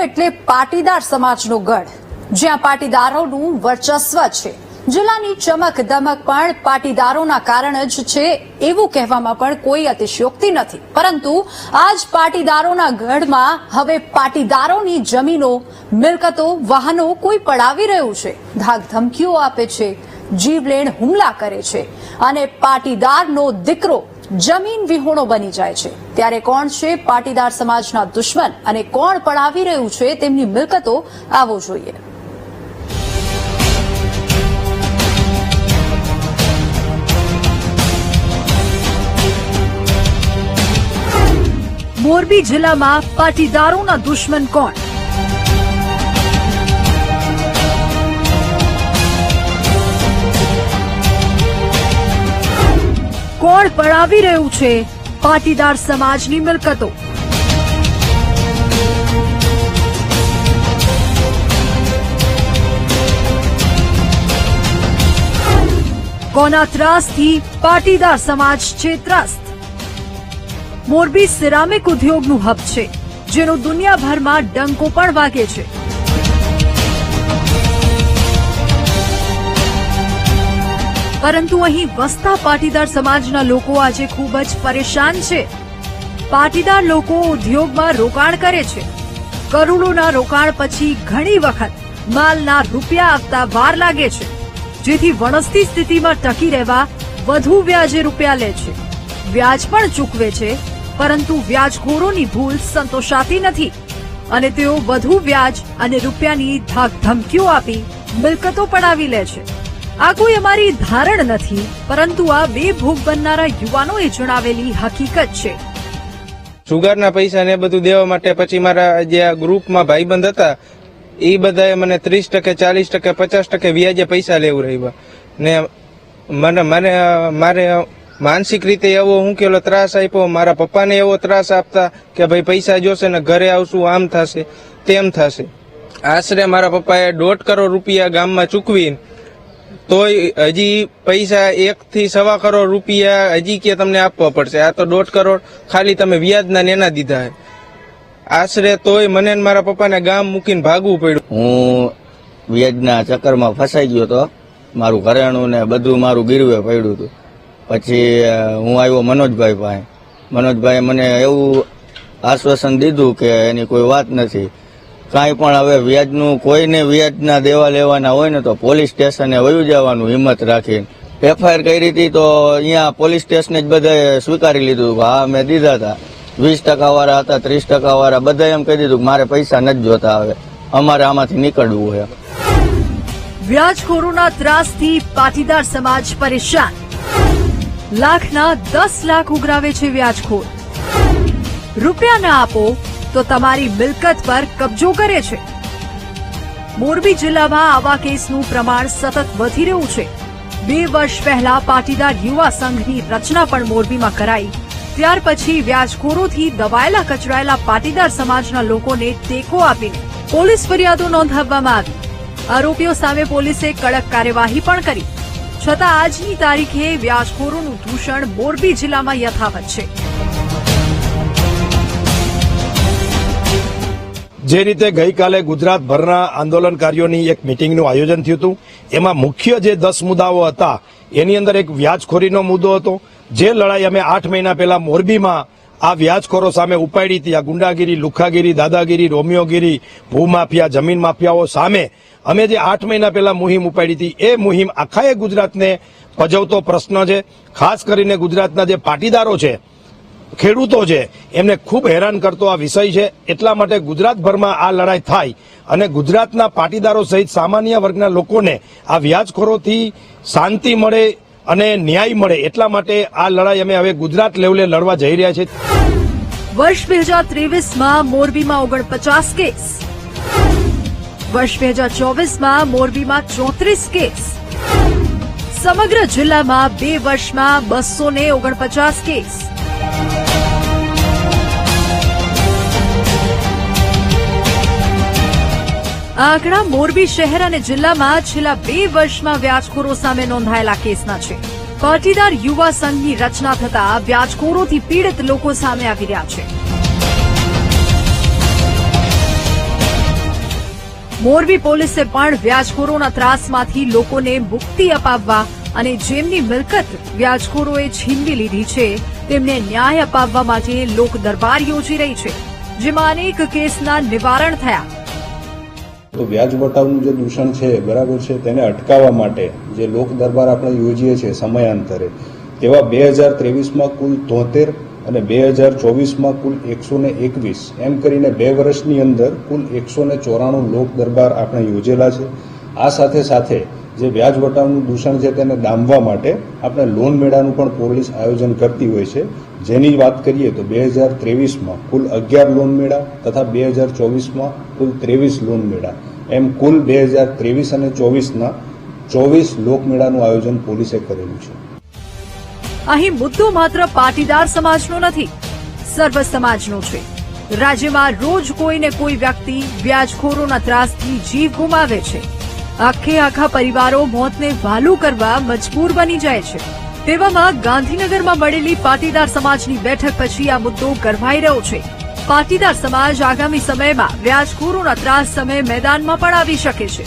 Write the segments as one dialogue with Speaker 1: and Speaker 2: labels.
Speaker 1: એટલે પાટીદાર સમાજનો ગઢ, જ્યાં પાટીદારોનું વર્ચસ્વ છે. જિલ્લાની ચમક દમક પણ પાટીદારોના કારણે જ છે એવું કહેવામાં પણ કોઈ અતિશયોક્તિ નથી. પરંતુ આજ પાટીદારોના ગઢમાં હવે પાટીદારોની જમીનો, મિલકતો, વાહનો કોઈ પડાવી રહ્યું છે. ધાક ધમકીઓ આપે છે, જીવલેણ હુમલા કરે છે. અને પાટીદારનો દીકરો જમીન વિહોણો બની જાય છે. ત્યારે કોણ છે? પાટીદાર સમાજના દુશ્મન. અને કોણ પડાવી રહ્યું છે? તેમની મિલકતો આવો જોઈએ. મોરબી જિલ્લામાં પાટીદારોના દુશ્મન કોણ? કોણ પડાવી રહ્યું છે પાટીદાર સમાજની મિલકતો. કોના ત્રાસથી પાટીદાર સમાજ છે ત્રાસ્ત મોરબી સિરામિક ઉદ્યોગનું હબ છે, જેનો દુનિયાભરમાં ડંકો પણ વાગે છે. પરંતુ અહીં વસતા પાટીદાર સમાજના લોકો આજે ખૂબ જ પરેશાન છે. પાટીદાર લોકો ઉદ્યોગમાં રોકાણ કરે છે. કરોડોના રોકાણ પછી ઘણી વખત માલના રૂપિયા આપતા વાર લાગે છે. જેથી વણસતી સ્થિતિમાં ટકી રહેવા વધુ વ્યાજે રૂપિયા લે છે. વ્યાજ પણ ચૂકવે છે, પરંતુ વ્યાજખોરોની ભૂલ સંતોષાતી નથી. અને તેઓ વધુ વ્યાજ અને રૂપિયાની ધાક ધમકીઓ આપી મિલકતો પડાવી લે છે. આ કોઈ અમારી ધારણ નથી, પરંતુ આ બે ભોગ બનનારા યુવાનોએ જણાવેલી હકીકત છે.
Speaker 2: સુગારના પૈસા ને બધું દેવા માટે પછી મારા જે ગ્રુપમાં ભાઈબંધ હતા, એ બધાએ મને ત્રીસ ટકે, ચાલીસ ટકે, પચાસ ટકે વ્યાજે પૈસા લેવું રહ્યા ને મને મને, મારે માનસિક રીતે એવો હું કેલો ત્રાસ આપ્યો, મારા પપ્પાને એવો ત્રાસ આપતા કે ભાઈ પૈસા જોશે ને ઘરે આવશું, આમ થશે, તેમ થશે. આશરે મારા પપ્પાએ દોઢ કરોડ રૂપિયા ગામમાં ચૂકવી તોય હજી પૈસા એક થી સવા કરોડ રૂપિયા હજી કે તમને આપવા પડશે. આ તો દોઢ કરોડ ખાલી તમે વ્યાજના નેના દીધા આશરે તોય મને મારા પપ્પાને ગામ મૂકીને ભાગવું પડ્યું.
Speaker 3: હું વ્યાજના ચક્કરમાં ફસાઈ ગયો તો મારું ઘરેણું ને બધું મારું ગીરવે પડ્યું હતું. પછી હું આવ્યો મનોજભાઈ પાસે. મનોજભાઈએ મને એવું આશ્વાસન દીધું કે એની કોઈ વાત નથી. કાંઈ પણ હવે વ્યાજનું, કોઈને વ્યાજના દેવા લેવાના હોય ને તો પોલીસ સ્ટેશને વયું જવાનું હિંમત રાખીને. એફઆઈઆર કરી હતી તો અહીંયા પોલીસ સ્ટેશને જ બધાએ સ્વીકારી લીધું કે હા, મેં દીધા હતા વીસ ટકા વાળા હતા, ત્રીસ ટકા વાળા બધાએ એમ કહી દીધું મારે પૈસા નથી જોતા હવે. અમારે આમાંથી નીકળવું છે.
Speaker 1: વ્યાજખોરોના ત્રાસથી પાટીદાર સમાજ પરેશાન. લાખના દસ લાખ ઉઘરાવે છે વ્યાજખોર. રૂપિયા ના આપો તો તમારી મિલકત પર કબજો કરે છે. મોરબી જિલ્લામાં આવા કેસનું પ્રમાણ સતત વધી રહ્યું છે. બે વર્ષ પહેલા પાટીદાર યુવા સંઘની રચના પણ મોરબીમાં કરાઈ. ત્યાર પછી વ્યાજખોરોથી દબાયેલા કચડાયેલા પાટીદાર સમાજના લોકોને ટેકો આપીને પોલીસ ફરિયાદો નોંધાવવામાં આવી. આરોપીઓ સામે પોલીસે કડક કાર્યવાહી પણ કરી. છતાં આજની તારીખે વ્યાજખોરોનું દૂષણ મોરબી જિલ્લામાં યથાવત છે.
Speaker 4: જે રીતે ગઈકાલે ગુજરાતભરના આંદોલનકારીઓની એક મિટિંગનું આયોજન થયું હતું, એમાં મુખ્ય જે દસ મુદ્દાઓ હતા, એની અંદર એક વ્યાજખોરીનો મુદ્દો હતો. જે લડાઈ અમે આઠ મહિના પહેલા મોરબીમાં આ વ્યાજખોરો સામે ઉપાડી હતી. આ ગુંડાગીરી, લુખાગીરી, દાદાગીરી, રોમિયોગીરી, ભૂમાફિયા, જમીન માફિયાઓ સામે અમે જે આઠ મહિના પહેલા મુહિમ ઉપાડી હતી, એ મુહિમ આખાએ ગુજરાતને પજવતો પ્રશ્ન છે. ખાસ કરીને ગુજરાતના જે પાટીદારો છે ખેડૂતો છે. એમને ખૂબ હેરાન કરતો આ વિષય છે. એટલા માટે ગુજરાતભરમાં આ લડાઈ થાય અને ગુજરાતના પાટીદારો સહિત સામાન્ય વર્ગના લોકોને આ વ્યાજખોરોથી શાંતિ મળે અને ન્યાય મળે. એટલા માટે આ લડાઈ અમે હવે ગુજરાત લેવલે લડવા જઈ રહ્યા છીએ.
Speaker 1: વર્ષ બે હજાર ત્રેવીસમાં મોરબીમાં ઓગણપચાસ કેસ. વર્ષ બે હજાર ચોવીસમાં મોરબીમાં ચોત્રીસ કેસ. સમગ્ર જિલ્લામાં બે વર્ષમાં બસો ને ઓગણપચાસ કેસ. આંકડા મોરબી શહેર અને જિલ્લામાં છેલ્લા બે વર્ષમાં વ્યાજખોરો સામે નોંધાયેલા કેસના છે. પાટીદાર યુવા સંઘની રચના થતા વ્યાજખોરોથી પીડિત લોકો સામે આવી રહ્યા છે. મોરબી પોલીસે પણ વ્યાજખોરોના ત્રાસમાંથી લોકોને મુક્તિ અપાવવા અને જેમની મિલકત વ્યાજખોરોએ છીનવી લીધી છે, તેમને ન્યાય અપાવવા માટે લોક દરબાર યોજી રહી છે, જેમાં અનેક કેસના નિવારણ થયા.
Speaker 5: તો વ્યાજ વટાવનું જે દૂષણ છે બરાબર છે, તેને અટકાવવા માટે જે લોક દરબાર આપણે યોજીએ છીએ સમયાંતરે, તેવા બે હજાર ત્રેવીસમાં કુલ તોતેર અને બે હજાર ચોવીસમાં કુલ એકસો ને એકવીસ, એમ કરીને બે વર્ષની અંદર કુલ એકસો ને ચોરાણું લોક દરબાર આપણે યોજેલા છે. આ સાથે સાથે જે વ્યાજ વટાવનું દૂષણ છે તેને ડામવા માટે આપણે લોન મેળાનું પણ પોલીસ આયોજન કરતી હોય છે. જેની વાત કરીએ તો બે હજાર ત્રેવીસમાં કુલ અગિયાર લોન મેળા તથા બે હજાર ચોવીસમાં કુલ ત્રેવીસ લોન મેળા. એમ કુલ બે હજાર ત્રેવીસ અને ચોવીસના ચોવીસ લોકમેળાનું આયોજન પોલીસે કરેલું છે.
Speaker 1: અહીં મુદ્દો માત્ર પાટીદાર સમાજનો નથી, સર્વ સમાજનો છે. રાજ્યમાં રોજ કોઈને કોઈ વ્યક્તિ વ્યાજખોરોના ત્રાસથી જીવ ગુમાવે છે. આખે આખા પરિવારો મોતને વહાલું કરવા મજબૂર બની જાય છે. તેવામાં ગાંધીનગરમાં મળેલી પાટીદાર સમાજની બેઠક પછી આ મુદ્દો ગરમાઈ રહ્યો છે. પાટીદાર સમાજ આગામી સમયમાં વ્યાજખોરોના ત્રાસ સમયે મેદાનમાં પણ આવી શકે છે.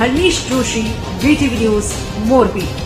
Speaker 1: Harnish Joshi, VTV news, Morbi.